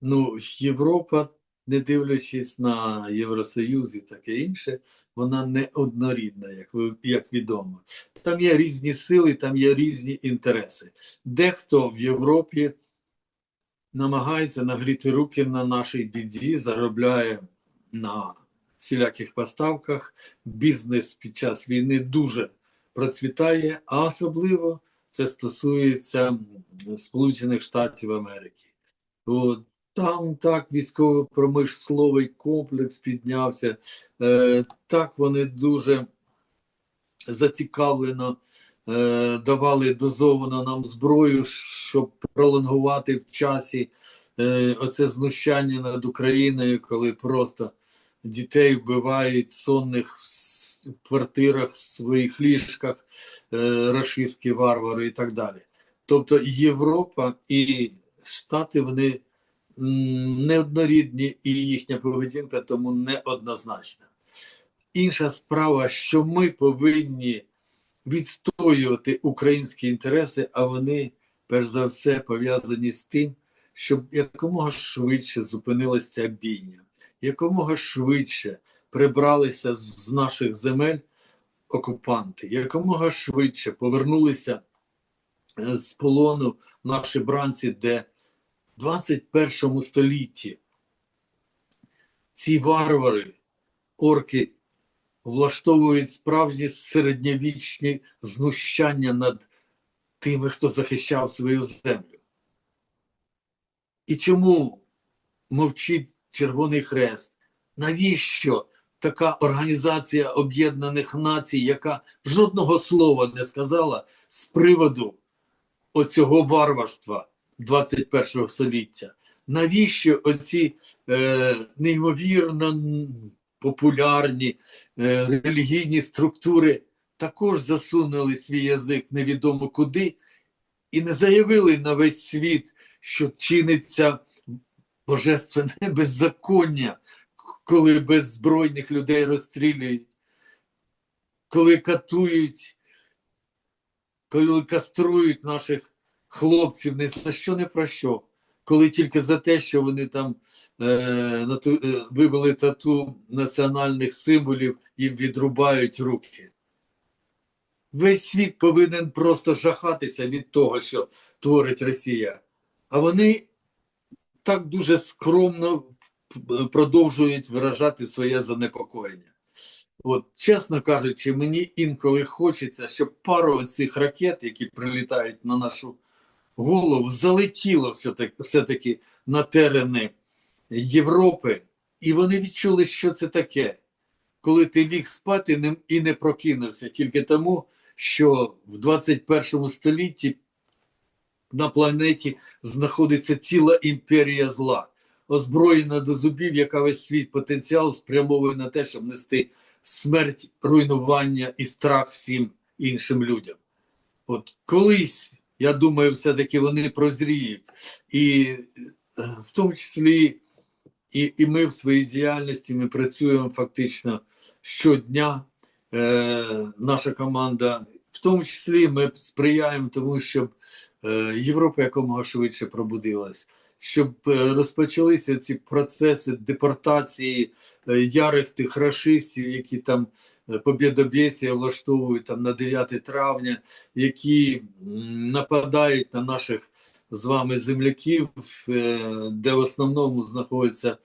Ну, Європа, не дивлячись на Євросоюз і таке інше, вона не однорідна, як, ви- як відомо. Там є різні сили, там є різні інтереси. Дехто в Європі намагається нагріти руки на нашій біді, заробляє на всіляких поставках. Бізнес під час війни дуже процвітає, а особливо це стосується Сполучених Штатів Америки. От, там так військово-промисловий комплекс піднявся, е, так вони дуже зацікавлено е, давали дозовано нам зброю, щоб пролонгувати в часі е, оце знущання над Україною, коли просто дітей вбивають сонних в квартирах, в своїх ліжках, е, рашистські варвари і так далі. Тобто Європа і Штати вони неоднорідні, і їхня поведінка тому неоднозначна. Інша справа, що ми повинні відстоювати українські інтереси, а вони перш за все пов'язані з тим, щоб якомога швидше зупинилася бійня, якомога швидше прибралися з наших земель окупанти, якомога швидше повернулися е, з полону наші бранці, де 21 столітті ці варвари, орки, влаштовують справжні середньовічні знущання над тими, хто захищав свою землю. І чому мовчить Червоний Хрест? Навіщо така організація Об'єднаних Націй, яка жодного слова не сказала з приводу оцього варварства 21 століття? Навіщо оці е, неймовірно популярні е, релігійні структури також засунули свій язик невідомо куди і не заявили на весь світ, що чиниться божественне беззаконня, коли беззбройних людей розстрілюють, коли катують, коли каструють наших хлопців не за що не про що, коли тільки за те, що вони там е, нату, е, вивели тату національних символів, їм відрубають руки. Весь світ повинен просто жахатися від того, що творить Росія. А вони так дуже скромно продовжують виражати своє занепокоєння. От, чесно кажучи, мені інколи хочеться, щоб пару цих ракет, які прилітають на нашу голову, залетіло все-таки, на терени Європи, і вони відчули, що це таке, коли ти ліг спати і не прокинувся тільки тому, що в 21 столітті на планеті знаходиться ціла імперія зла, озброєна до зубів, яка весь свій потенціал спрямовує на те, щоб нести смерть, руйнування і страх всім іншим людям. От колись, я думаю, все-таки вони прозріють, і е, в тому числі і, і ми в своїй діяльності ми працюємо фактично щодня. Е, наша команда, в тому числі, ми сприяємо тому, щоб Європа якомога швидше пробудилась, щоб е, розпочалися ці процеси депортації е, ярих тих рашистів, які там е, побєдобєсія влаштовують там на 9 травня, які нападають на наших з вами земляків, е, де в основному знаходяться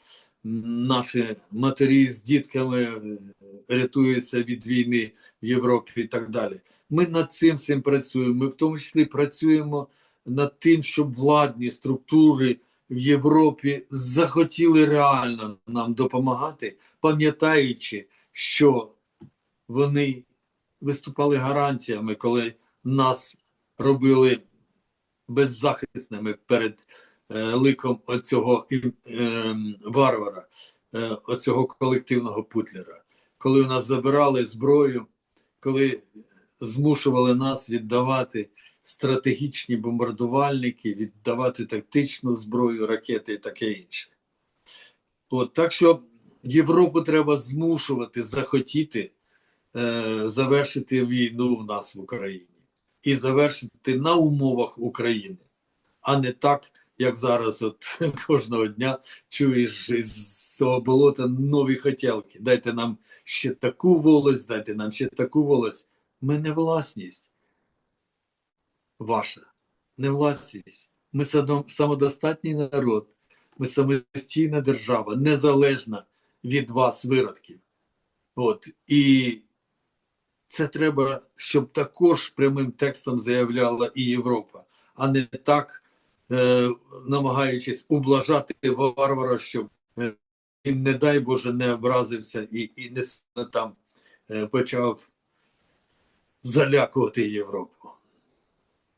наші матері з дітками, е, рятуються від війни в Європі і так далі. Ми над цим всім працюємо. Ми в тому числі працюємо над тим, щоб владні структури в Європі захотіли реально нам допомагати, пам'ятаючи, що вони виступали гарантіями, коли нас робили беззахисними перед е, ликом оцього ім- ем, варвара, е, оцього колективного путлера. Коли у нас забирали зброю, коли змушували нас віддавати стратегічні бомбардувальники, віддавати тактичну зброю, ракети і таке інше. От, так що Європу треба змушувати захотіти е, завершити війну в нас в Україні і завершити на умовах України, а не так, як зараз, от кожного дня чуєш з того болота нові хотілки. Дайте нам ще таку волость, дайте нам ще таку волость. Ми не власність ваша, не власність. Ми самодостатній народ, ми самостійна держава, незалежна від вас, виродків. От. І це треба, щоб також прямим текстом заявляла і Європа, а не так, е, намагаючись ублажати варвара, щоб е, він, не дай Боже, не образився і, і не там е, почав залякувати Європу.